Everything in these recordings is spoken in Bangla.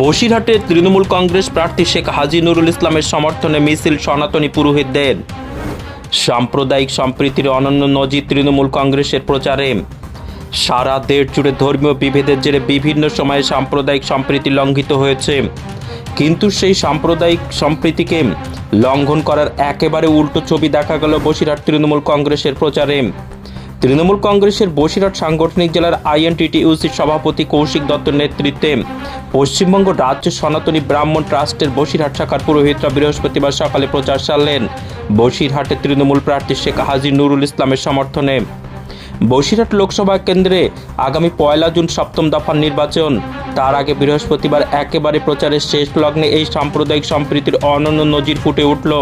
বসিরহাটে তৃণমূল কংগ্রেস প্রার্থী শেখ হাজি নুরুল ইসলামের সমর্থনে মিছিল সনাতনী পুরোহিতদের। সাম্প্রদায়িক সম্প্রীতির অনন্য নজির তৃণমূল কংগ্রেসের প্রচারে। সারা দেশ জুড়ে ধর্মীয় বিভেদের জেরে বিভিন্ন সময়ে সাম্প্রদায়িক সম্প্রীতি লঙ্ঘিত হয়েছে। কিন্তু সেই সাম্প্রদায়িক সম্প্রীতিকে লঙ্ঘন করার একেবারে উল্টো ছবি দেখা গেল বসিরহাট তৃণমূল কংগ্রেসের প্রচারে। তৃণমূল কংগ্রেসের বসিরহাট সাংগঠনিক জেলার আইএনটিটিইউসির সভাপতি কৌশিক দত্তের নেতৃত্বে পশ্চিমবঙ্গ রাজ্য সনাতনী ব্রাহ্মণ ট্রাস্টের বসিরহাট শাখার পুরোহিতরা বৃহস্পতিবার সকালে প্রচার চাললেন বসিরহাটের তৃণমূল প্রার্থী শেখ হাজি নুরুল ইসলামের সমর্থনে। বসিরহাট লোকসভা কেন্দ্রে আগামী পয়লা জুন সপ্তম দফার নির্বাচন। তার আগে বৃহস্পতিবার একেবারে প্রচারের শেষ লগ্নে এই সাম্প্রদায়িক সম্প্রীতির অনন্য নজির ফুটে উঠল।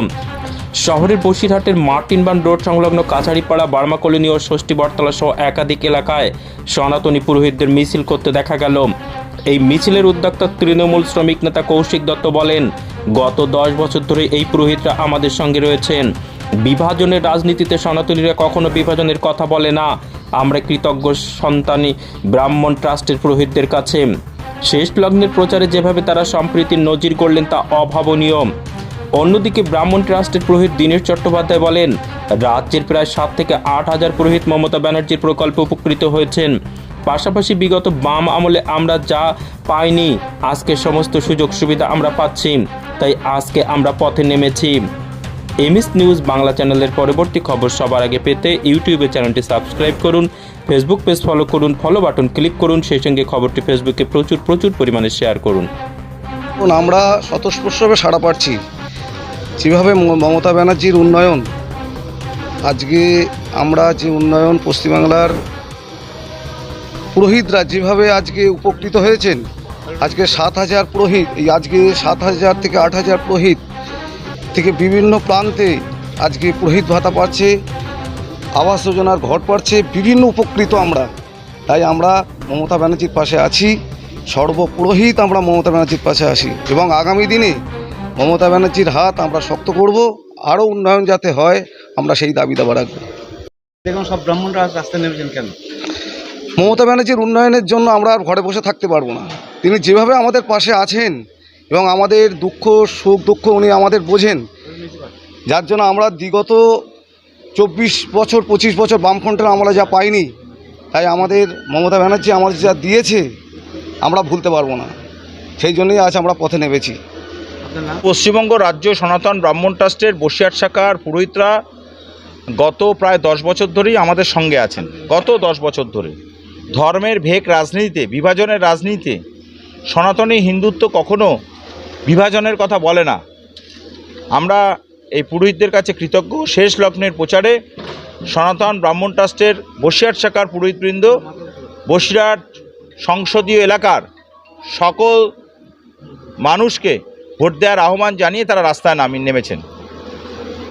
শহরের বসিরহাটের মার্টিনবান রোড সংলগ্ন কাছাড়িপাড়া বার্মা কলোনি ও ষষ্ঠী বটতলা সহ একাধিক এলাকায় সনাতনী পুরোহিতদের মিছিল করতে দেখা গেল। এই মিছিলের উদ্যোক্তা তৃণমূল শ্রমিক নেতা কৌশিক দত্ত বলেন, গত দশ বছর ধরে এই পুরোহিতরা আমাদের সঙ্গে রয়েছেন। বিভাজনের রাজনীতিতে সনাতনীরা কখনো বিভাজনের কথা বলে না। আমরা কৃতজ্ঞ সন্তানী ব্রাহ্মণ ট্রাস্টের পুরোহিতদের কাছে। শেষ লগ্নের প্রচারে যেভাবে তারা সম্প্রীতির নজির করলেন তা অভাবনীয়। অন্যদিকে ব্রাহ্মণ ট্রাস্টের পুরোহিত দীনেশ চট্টোপাধ্যায় বলেন, রাজ্যের প্রায় সাত থেকে আট হাজার পুরোহিত মমতা ব্যানার্জির প্রকল্পে উপকৃত হয়েছেন। পাশাপাশি বিগত বাম আমলে আমরা যা পাইনি আজকে সমস্ত সুযোগ সুবিধা আমরা পাচ্ছি। তাই আজকে আমরা পথে নেমেছি। এমএস নিউজ বাংলা চ্যানেলের পরবর্তী খবর সবার আগে পেতে ইউটিউবে চ্যানেলটি সাবস্ক্রাইব করুন, ফেসবুক পেজ ফলো করুন, ফলো বাটন ক্লিক করুন, সেই সঙ্গে খবরটি ফেসবুকে প্রচুর প্রচুর পরিমাণে শেয়ার করুন। আমরা স্বতঃস্পর্শভাবে সাড়া পাচ্ছি। যেভাবে মমতা ব্যানার্জির উন্নয়ন, আজকে আমরা যে উন্নয়ন পশ্চিমবাংলার পুরোহিতরা যেভাবে আজকে উপকৃত হয়েছেন, আজকে সাত হাজার পুরোহিত, এই আজকে সাত হাজার থেকে আট হাজার পুরোহিত থেকে বিভিন্ন প্রান্তে আজকে পুরোহিত ভাতা পাচ্ছে, আবাস যোজনার ঘর পাচ্ছে, বিভিন্ন উপকৃত আমরা। তাই আমরা মমতা ব্যানার্জির পাশে আছি, সর্বপুরোহিত আমরা মমতা ব্যানার্জির পাশে আছি। এবং আগামী দিনে মমতা ব্যানার্জির হাত আমরা শক্ত করব আরও উন্নয়ন যাতে হয় আমরা সেই দাবি দাবা রাখব। দেখুন সব ব্রাহ্মণরা রাস্তায় নেমেছেন কেন? মমতা ব্যানার্জির উন্নয়নের জন্য আমরা আর ঘরে বসে থাকতে পারব না। তিনি যেভাবে আমাদের পাশে আছেন এবং আমাদের দুঃখ সুখ দুঃখ উনি আমাদের বোঝেন যার জন্য আমরা বিগত চব্বিশ বছর পঁচিশ বছর বামফ্রন্টের আমরা যা পাইনি তাই আমাদের মমতা ব্যানার্জি আমাদের যা দিয়েছে আমরা ভুলতে পারব না। সেই জন্যই আজ আমরা পথে নেমেছি। পশ্চিমবঙ্গ রাজ্য সনাতন ব্রাহ্মণ ট্রাস্টের বসিরহাট শাখার পুরোহিতরা গত প্রায় দশ বছর ধরেই আমাদের সঙ্গে আছেন। গত দশ বছর ধরে। ধর্মের ভেক রাজনীতিতে, বিভাজনের রাজনীতিতে, সনাতনী হিন্দুত্ব কখনো বিভাজনের কথা বলে না। আমরা এই পুরোহিতদের কাছে কৃতজ্ঞ। শেষ লগ্নের প্রচারে সনাতন ব্রাহ্মণ ট্রাস্টের বসিরহাট শাখার পুরোহিতবৃন্দ, বসিরহাট সংসদীয় এলাকার সকল মানুষকে ভোট দেওয়ার আহ্বান জানিয়ে তারা রাস্তায় নামি নেমেছেন।